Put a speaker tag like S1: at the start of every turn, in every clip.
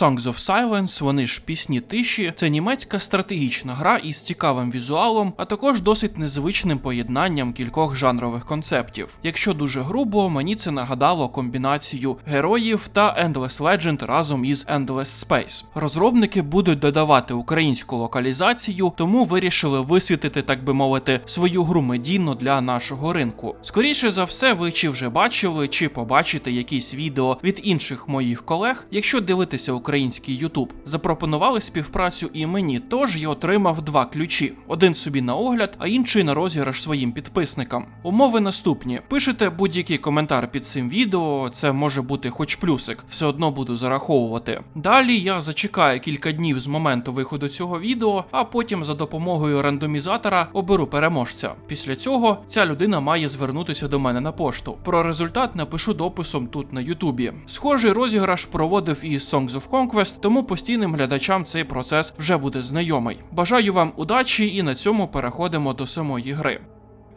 S1: Songs of Silence, вони ж пісні тиші, це німецька стратегічна гра із цікавим візуалом, а також досить незвичним поєднанням кількох жанрових концептів. Якщо дуже грубо, мені це нагадало комбінацію героїв та Endless Legend разом із Endless Space. Розробники будуть додавати українську локалізацію, тому вирішили висвітити, так би мовити, свою гру медійно для нашого ринку. Скоріше за все, ви чи вже бачили, чи побачите якісь відео від інших моїх колег, якщо дивитися український YouTube. Запропонували співпрацю і мені, тож я отримав два ключі: один собі на огляд, а інший на розіграш своїм підписникам. Умови наступні: пишете будь-який коментар під цим відео, це може бути хоч плюсик, все одно буду зараховувати. Далі я зачекаю кілька днів з моменту виходу цього відео, а потім за допомогою рандомізатора оберу переможця. Після цього ця людина має звернутися до мене на пошту. Про результат напишу дописом тут на Ютубі. Схожий розіграш проводив і Songs of Conquest, тому постійним глядачам цей процес вже буде знайомий. Бажаю вам удачі і на цьому переходимо до самої гри.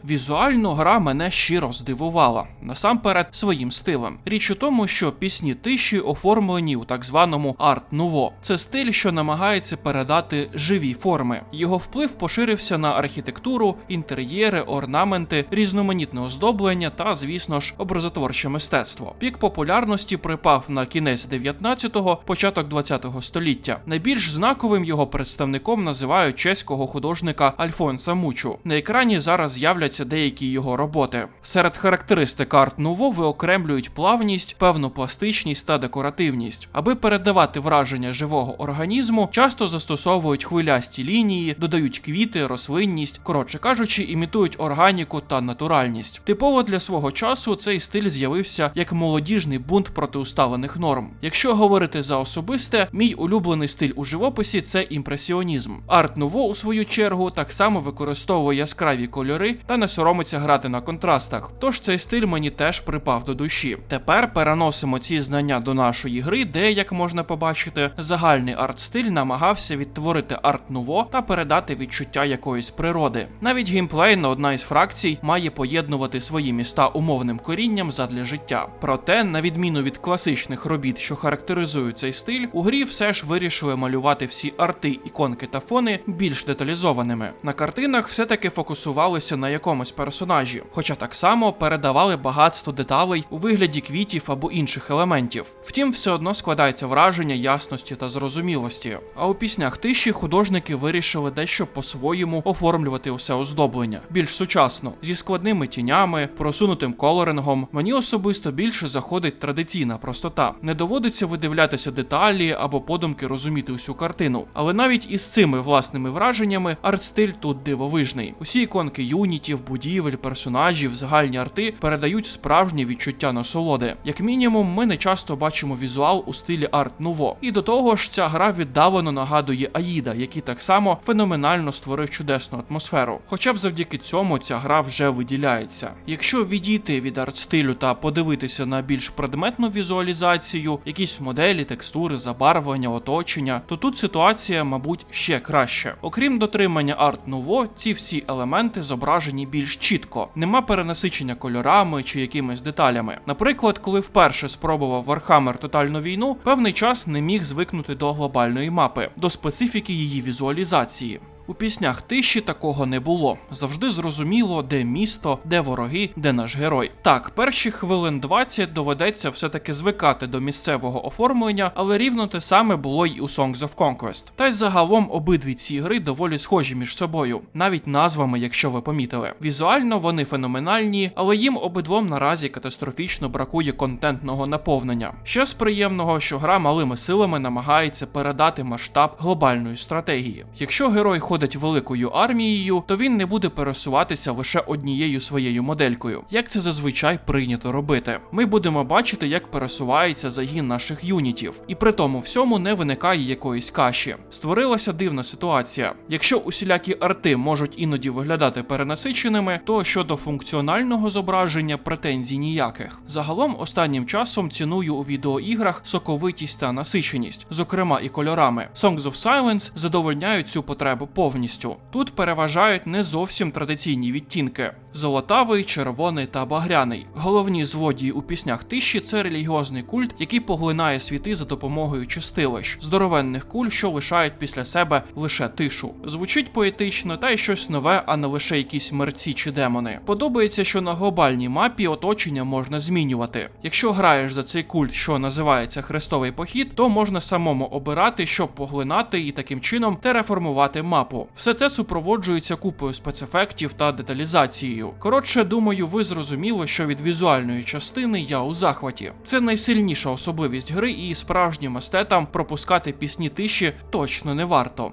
S1: Візуально гра мене щиро здивувала, насамперед своїм стилем. Річ у тому, що пісні тиші оформлені у так званому арт-нуво. Це стиль, що намагається передати живі форми. Його вплив поширився на архітектуру, інтер'єри, орнаменти, різноманітне оздоблення та, звісно ж, образотворче мистецтво. Пік популярності припав на кінець 19-го, початок 20-го століття. Найбільш знаковим його представником називають чеського художника Альфонса Мучу. На екрані зараз з'являться деякі його роботи. Серед характеристик арт нуво виокремлюють плавність, певну пластичність та декоративність. Аби передавати враження живого організму, часто застосовують хвилясті лінії, додають квіти, рослинність, коротше кажучи, імітують органіку та натуральність. Типово для свого часу цей стиль з'явився як молодіжний бунт проти усталених норм. Якщо говорити за особисте, мій улюблений стиль у живописі це імпресіонізм. Арт нуво, у свою чергу, так само використовує яскраві кольори та не соромиться грати на контрастах. Тож цей стиль мені теж припав до душі. Тепер переносимо ці знання до нашої гри, де, як можна побачити, загальний арт-стиль намагався відтворити арт-нуво та передати відчуття якоїсь природи. Навіть геймплейно одна із фракцій має поєднувати свої міста умовним корінням задля життя. Проте, на відміну від класичних робіт, що характеризують цей стиль, у грі все ж вирішили малювати всі арти, іконки та фони більш деталізованими. На картинах все-таки фокусувалися на якомусь персонажі, хоча так само передавали багатство деталей у вигляді квітів або інших елементів. Втім, все одно складається враження ясності та зрозумілості. А у піснях тиші художники вирішили дещо по-своєму оформлювати усе оздоблення, більш сучасно, зі складними тінями, просунутим колорингом. Мені особисто більше заходить традиційна простота. Не доводиться видивлятися деталі або подумки розуміти усю картину. Але навіть із цими власними враженнями арт-стиль тут дивовижний. Усі іконки юнітів, будівель, персонажів, загальні арти передають справжнє відчуття насолоди. Як мінімум, ми не часто бачимо візуал у стилі арт нуво. І до того ж, ця гра віддалено нагадує Аїда, який так само феноменально створив чудесну атмосферу. Хоча б завдяки цьому ця гра вже виділяється. Якщо відійти від арт-стилю та подивитися на більш предметну візуалізацію, якісь моделі, текстури, забарвлення, оточення, то тут ситуація, мабуть, ще краще. Окрім дотримання арт нуво, ці всі елементи зображені більш чітко, нема перенасичення кольорами чи якимись деталями. Наприклад, коли вперше спробував Warhammer Тотальну війну, певний час не міг звикнути до глобальної мапи, до специфіки її візуалізації. У піснях тиші такого не було. Завжди зрозуміло, де місто, де вороги, де наш герой. Так, перші хвилин 20 доведеться все-таки звикати до місцевого оформлення, але рівно те саме було й у Songs of Conquest. Та й загалом обидві ці гри доволі схожі між собою, навіть назвами, якщо ви помітили. Візуально вони феноменальні, але їм обидвом наразі катастрофічно бракує контентного наповнення. Ще з приємного, що гра малими силами намагається передати масштаб глобальної стратегії. Якщо герой ходить великою армією, то він не буде пересуватися лише однією своєю моделькою, як це зазвичай прийнято робити. Ми будемо бачити, як пересувається загін наших юнітів, і при тому всьому не виникає якоїсь каші. Створилася дивна ситуація. Якщо усілякі арти можуть іноді виглядати перенасиченими, то щодо функціонального зображення претензій ніяких. Загалом останнім часом ціную у відеоіграх соковитість та насиченість, зокрема і кольорами. Songs of Silence задовольняють цю потребу повністю. Повністю. Тут переважають не зовсім традиційні відтінки: золотавий, червоний та багряний. Головні злодії у піснях тиші це релігіозний культ, який поглинає світи за допомогою чистилищ, здоровенних куль, що лишають після себе лише тишу. Звучить поетично та й щось нове, а не лише якісь мерці чи демони. Подобається, що на глобальній мапі оточення можна змінювати. Якщо граєш за цей культ, що називається Хрестовий похід, то можна самому обирати, щоб поглинати і таким чином тереформувати мапу. Все це супроводжується купою спецефектів та деталізацією. Коротше, думаю, ви зрозуміли, що від візуальної частини я у захваті. Це найсильніша особливість гри, і справжнім естетам пропускати пісні тиші точно не варто.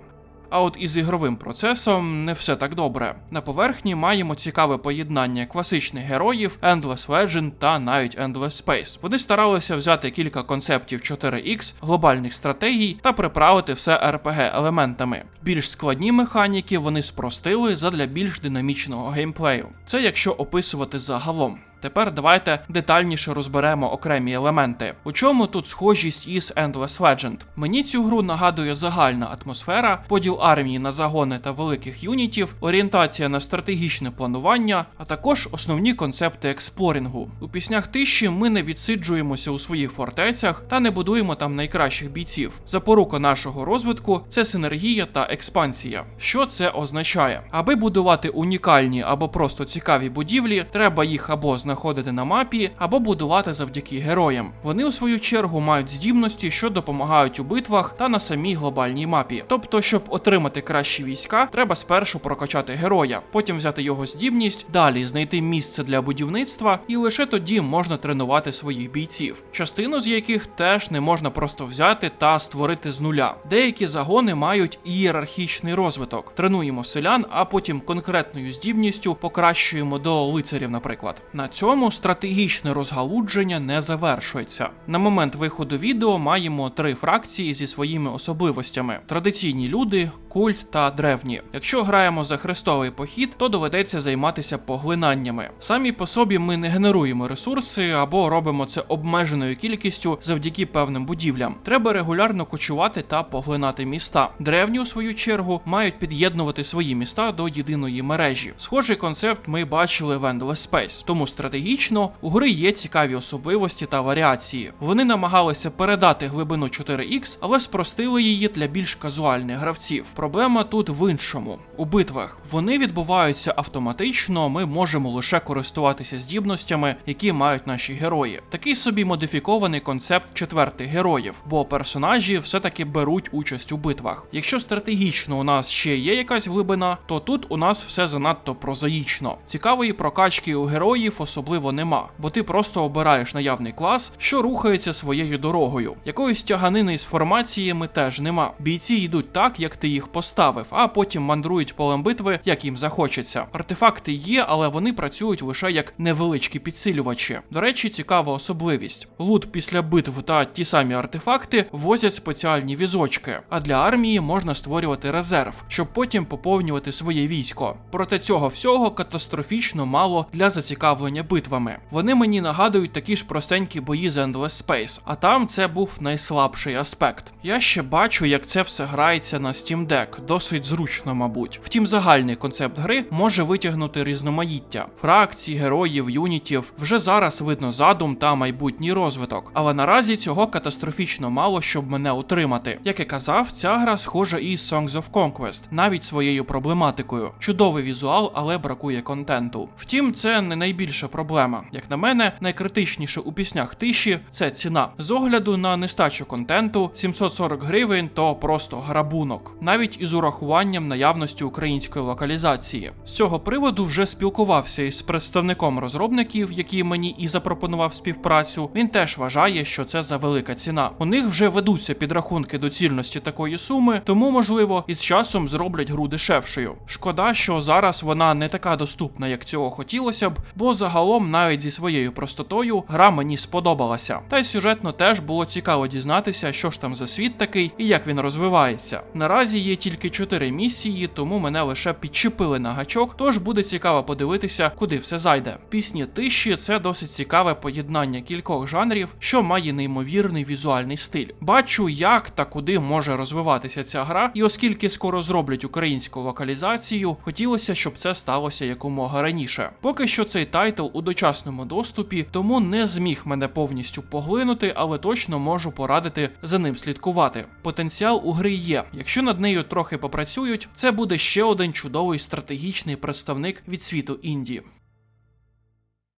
S1: А от із ігровим процесом не все так добре. На поверхні маємо цікаве поєднання класичних героїв, Endless Legend та навіть Endless Space. Вони старалися взяти кілька концептів 4X, глобальних стратегій та приправити все RPG елементами. Більш складні механіки вони спростили задля більш динамічного геймплею. Це якщо описувати загалом. Тепер давайте детальніше розберемо окремі елементи. У чому тут схожість із Endless Legend? Мені цю гру нагадує загальна атмосфера, поділ армії на загони та великих юнітів, орієнтація на стратегічне планування, а також основні концепти експлорінгу. У піснях тиші ми не відсиджуємося у своїх фортецях та не будуємо там найкращих бійців. Запорука нашого розвитку це синергія та експансія. Що це означає? Аби будувати унікальні або просто цікаві будівлі, треба їх або знаходити на мапі, або будувати завдяки героям. Вони у свою чергу мають здібності, що допомагають у битвах та на самій глобальній мапі. Тобто, щоб отримати кращі війська, треба спершу прокачати героя, потім взяти його здібність, далі знайти місце для будівництва, і лише тоді можна тренувати своїх бійців, частину з яких теж не можна просто взяти та створити з нуля. Деякі загони мають ієрархічний розвиток. Тренуємо селян, а потім конкретною здібністю покращуємо до лицарів, наприклад. На цьому стратегічне розгалудження не завершується. На момент виходу відео маємо три фракції зі своїми особливостями: традиційні люди, культ та древні. Якщо граємо за хрестовий похід, то доведеться займатися поглинаннями. Самі по собі ми не генеруємо ресурси або робимо це обмеженою кількістю завдяки певним будівлям. Треба регулярно кочувати та поглинати міста. Древні, у свою чергу, мають під'єднувати свої міста до єдиної мережі. Схожий концепт ми бачили в Endless Space, тому стратегічно у гри є цікаві особливості та варіації. Вони намагалися передати глибину 4X, але спростили її для більш казуальних гравців. Проблема тут в іншому. У битвах вони відбуваються автоматично, ми можемо лише користуватися здібностями, які мають наші герої. Такий собі модифікований концепт четвертих героїв, бо персонажі все-таки беруть участь у битвах. Якщо стратегічно у нас ще є якась глибина, то тут у нас все занадто прозаїчно. Цікавої прокачки у героїв особливо нема, бо ти просто обираєш наявний клас, що рухається своєю дорогою. Якоїсь тяганини з формаціями теж нема. Бійці йдуть так, як ти їх поставив, а потім мандрують полем битви, як їм захочеться. Артефакти є, але вони працюють лише як невеличкі підсилювачі. До речі, цікава особливість: лут після битв та ті самі артефакти возять спеціальні візочки, а для армії можна створювати резерв, щоб потім поповнювати своє військо. Проте цього всього катастрофічно мало для зацікавлення битвами. Вони мені нагадують такі ж простенькі бої з Endless Space, а там це був найслабший аспект. Я ще бачу, як це все грається на Steam Deck, досить зручно, мабуть. Втім, загальний концепт гри може витягнути різноманіття фракцій, героїв, юнітів. Вже зараз видно задум та майбутній розвиток, але наразі цього катастрофічно мало, щоб мене утримати. Як і казав, ця гра схожа із Songs of Conquest, навіть своєю проблематикою. Чудовий візуал, але бракує контенту. Втім, це не найбільша проблема. Як на мене, найкритичніше у піснях тиші це ціна. З огляду на нестачу контенту 740 гривень то просто грабунок, навіть із урахуванням наявності української локалізації. З цього приводу вже спілкувався із представником розробників, який мені і запропонував співпрацю. Він теж вважає, що це за велика ціна. У них вже ведуться підрахунки доцільності такої суми, тому можливо із часом зроблять гру дешевшою. Шкода, що зараз вона не така доступна, як цього хотілося б, бо загалом загалом, навіть зі своєю простотою, гра мені сподобалася. Та й сюжетно теж було цікаво дізнатися, що ж там за світ такий і як він розвивається. Наразі є тільки 4 місії, тому мене лише підчепили на гачок, тож буде цікаво подивитися, куди все зайде. Пісні тиші це досить цікаве поєднання кількох жанрів, що має неймовірний візуальний стиль. Бачу, як та куди може розвиватися ця гра, і оскільки скоро зроблять українську локалізацію, хотілося, щоб це сталося якомога раніше. Поки що цей тайтл у дочасному доступі, тому не зміг мене повністю поглинути, але точно можу порадити за ним слідкувати. Потенціал у гри є. Якщо над нею трохи попрацюють, це буде ще один чудовий стратегічний представник від світу Індії.